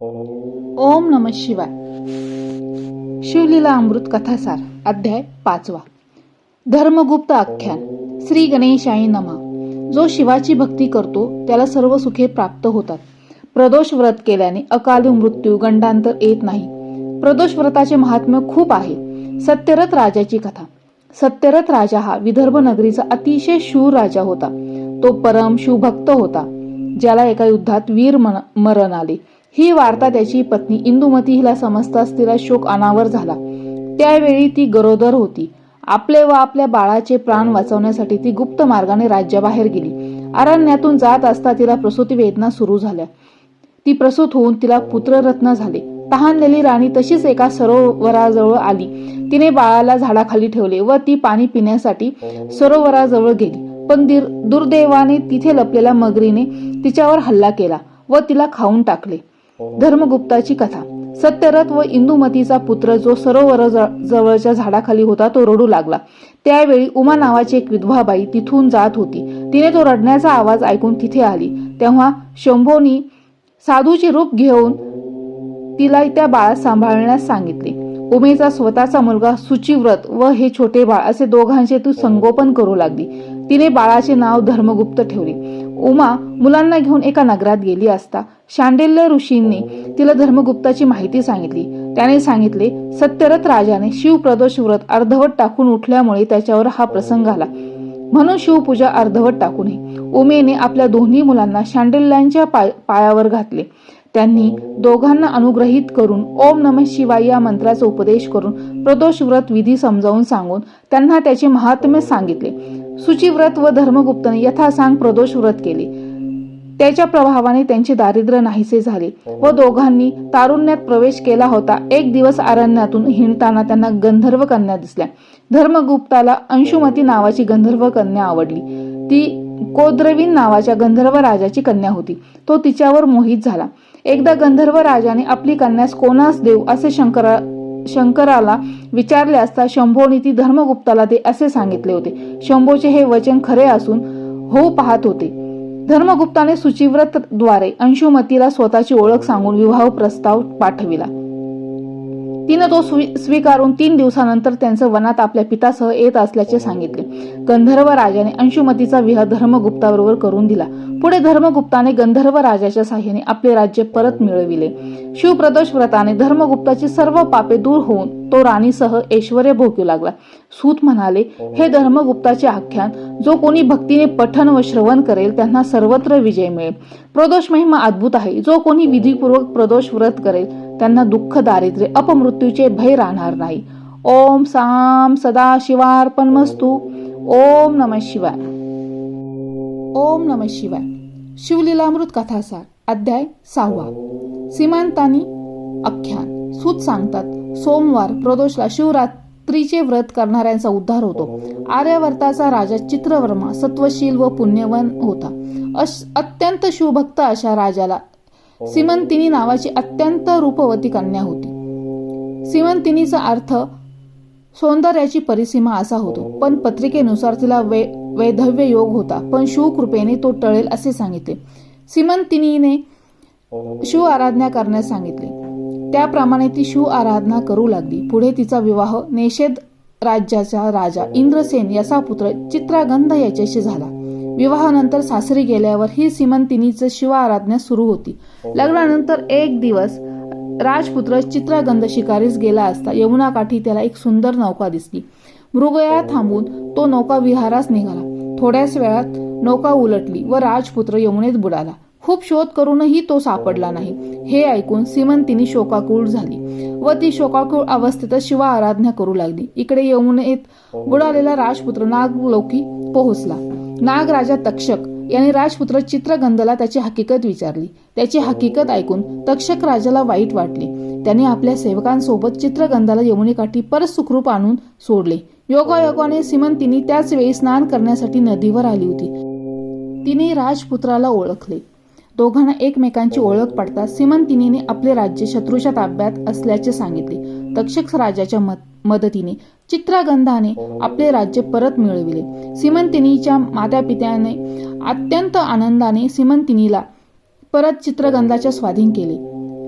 ओम नम शिवाय. शिवलीला अमृत कथासार अध्याय पाचवा. धर्मगुप्त आख्यान श्री गणेशाई नमा. जो शिवाची भक्ती करतो त्याला सर्व सुखे प्राप्त होतात. प्रदोष व्रत केल्याने अकाली मृत्यू गंडांतर येत नाही. प्रदोष व्रताचे महात्म्य खूप आहे. सत्यरथ राजाची कथा. सत्यरथ राजा हा विदर्भ नगरीचा अतिशय शूर राजा होता. तो परम शिवभक्त होता. ज्याला एका युद्धात वीर मरण आले. ही वार्ता त्याची पत्नी इंदुमती हिला समजताच तिला शोक अनावर झाला. त्यावेळी ती गरोदर होती. आपले व आपल्या बाळाचे प्राण वाचवण्यासाठी ती गुप्त मार्गाने राज्याबाहेर गेली. अरण्यातून जात असता तिला प्रसूती वेदना सुरू झाल्या. ती प्रसूत होऊन तिला पुत्ररत्न झाले. तहानलेली राणी तशीच एका सरोवराजवळ आली. तिने बाळाला झाडाखाली ठेवले व ती पाणी पिण्यासाठी सरोवराजवळ गेली. पण दुर्दैवाने तिथे लपलेल्या मगरीने तिच्यावर हल्ला केला व तिला खाऊन टाकले. धर्मगुप्ताची कथा. सत्यरथ व इंदुमतीचा पुत्र जो सरोवर जवळच्या झाडाखाली होता तो रडू लागला. त्यावेळी उमा नावाची एक विधवा बाई तिथून जात होती. तिने तो रडण्याचा आवाज ऐकून तिथे आली. तेव्हा शंभोनी साधूचे रूप घेऊन तिला त्या बाळास सांभाळण्यास सांगितले. उमेचा स्वतःचा मुलगा सुचिव्रत व हे छोटे बाळ असे दोघांचे तू संगोपन करू लागली. तिने बाळाचे नाव धर्मगुप्त ठेवले. उमा मुलांना घेऊन एका नगरात गेली असता शांडिल्य ऋषींनी तिला धर्मगुप्ताची माहिती सांगितली. त्याने सांगितले सत्यरथ राजाने शिवप्रदोष व्रत अर्धवट टाकून उठल्यामुळे त्याच्यावर हा प्रसंग आला. म्हणून शिवपूजा अर्धवट टाकू नये उमेने आपल्या दोन्ही मुलांना शांडिल्यांच्या पाय पायावर घातले. त्यांनी दोघांना अनुग्रहित करून ओम नम शिवाय या मंत्राचा उपदेश करून प्रदोष व्रत विधी समजावून सांगून त्यांना त्याचे महात्म्य सांगितले. सुचिव्रत व धर्मगुप्तने यथासांग प्रदोष व्रत केले. त्याच्या प्रभावाने त्यांचे दारिद्र्य नाहीसे झाले व दोघांनी तारुण्यात प्रवेश केला होता. एक दिवस अरण्यातून हिंडताना त्यांना गंधर्व कन्या दिसल्या. धर्मगुप्ताला अंशुमती नावाची गंधर्व कन्या आवडली. ती कोद्रवीन नावाच्या गंधर्व राजाची कन्या होती. तो तिच्यावर मोहित झाला. एकदा गंधर्व राजाने आपली कन्यास कोणास देऊ असे शंकरा शंकराला विचारले असता शंभोनी ती धर्मगुप्ताला ते असे सांगितले होते. शंभोचे हे वचन खरे असून होऊ पाहत होते. धर्मगुप्ताने सुचिव्रत द्वारे अंशुमतीला स्वतःची ओळख सांगून विवाह प्रस्ताव पाठविला. तिनं तो स्वी- स्वीकारून तीन दिवसानंतर त्यांचं वनात आपल्या पितासह येत असल्याचे सांगितले. गंधर्व राजाने अंशुमतीचा विवाह धर्मगुप्ताबरोबर करून दिला. पुढे धर्मगुप्ताने गंधर्व राजाच्या साह्याने आपले राज्य परत मिळविले. शिवप्रदोष व्रताने धर्मगुप्ताची सर्व पापे दूर होऊन तो राणीसह ऐश्वर्य भोगू लागला. सूत म्हणाले हे धर्मगुप्ताचे आख्यान जो कोणी भक्तीने पठन व श्रवण करेल त्यांना सर्वत्र विजय मिळेल. प्रदोष महिमा अद्भुत आहे. जो कोणी विधीपूर्वक प्रदोष व्रत करेल त्यांना दुःख दारिद्र्य अपमृत्यूचे भय राहणार नाही. ओम साम सदा शिवार्पणमस्तु ओम नम शिवाय. ओम नम शिवाय. शिवलीलामृत कथासार अध्याय सहावा. सीमांतानी आख्यान. सूत सांगतात सोमवार प्रदोषला शिवरात्रीचे व्रत करणाऱ्यांचा उद्धार होतो. आर्यवर्ताचा राजा चित्रवर्मा सत्वशील व पुण्यवन होता. अश- अत्यंत शिवभक्त अशा राजाला सिमंतिनी नावाची अत्यंत रूपवती कन्या होती. सिमंतिनीचा अर्थ सौंदर्याची परिसीमा असा होतो. पण पत्रिकेनुसार तिला वै वैधव्य योग होता. पण शिवकृपेने तो टळेल असे सांगितले. सिमंतिनीने शिव आराधना करण्यास सांगितले. त्याप्रमाणे ती शिव आराधना करू लागली. पुढे तिचा विवाह नेषेध राज्याचा राजा इंद्रसेन याचा पुत्र चित्रागंध याच्याशी झाला. विवाहानंतर सासरी गेल्यावर ही सिमंतिनीच शिव आराधना सुरू होती. लग्नानंतर एक दिवस राजपुत्र चित्रागंध शिकारीस गेला असता यमुना काठी त्याला एक सुंदर नौका दिसली. मृगया थांबून तो नौका विहारास निघाला. थोड्याच वेळात नौका उलटली व राजपुत्र यमुनेत बुडाला. खूप शोध करूनही तो सापडला नाही. हे ऐकून सिमंतिनी शोकाकुळ झाली व ती शोकाकुळ अवस्थेतच शिवा आराधना करू लागली. इकडे यमुनेत बुडालेला राजपुत्र नागलोकी पोहोचला. नागराजा तक्षक यांनी राजपुत्र चित्रगंधला त्याची हकीकत विचारली. त्याची हकीकत ऐकून तक्षक राजाला वाईट वाटले. त्याने आपल्या सेवकांसोबत चित्रगंधाला यमुनेकाठी परत सुखरूप आणून सोडले. योगायोगाने सिमंतीने त्याच वेळी स्नान करण्यासाठी नदीवर आली होती. तिने राजपुत्राला ओळखले. दोघांना एकमेकांची ओळख पडता सिमंतिनीने आपले राज्य शत्रूच्या ताब्यात असल्याचे सांगितले. तक्षक राजाच्या मदतीने चित्रागंधाने आपले राज्य परत मिळविले. सिमंतिनीच्या मातापित्याने अत्यंत आनंदाने सिमंतिनीला परत चित्रगंधाच्या स्वाधीन केले.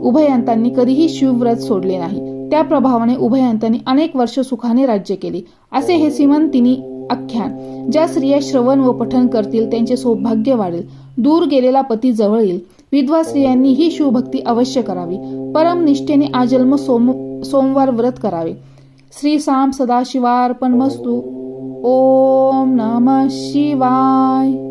उभयंतांनी कधीही शिवव्रत सोडले नाही. त्या प्रभावाने उभयंतांनी अनेक वर्ष सुखाने राज्य केले. असे हे सिमंतिनी आख्यान ज्या स्त्रिया श्रवण व पठन करतील त्यांचे सौभाग्य वाढेल. दूर गेलेला पती जवळ येईल. विधवा स्त्रियांनी ही शिवभक्ती अवश्य करावी. परम निष्ठेने आजन्म सोम सोमवार व्रत करावे. श्री साम सदाशिवार्पण मस्तू ओम नम शिवाय.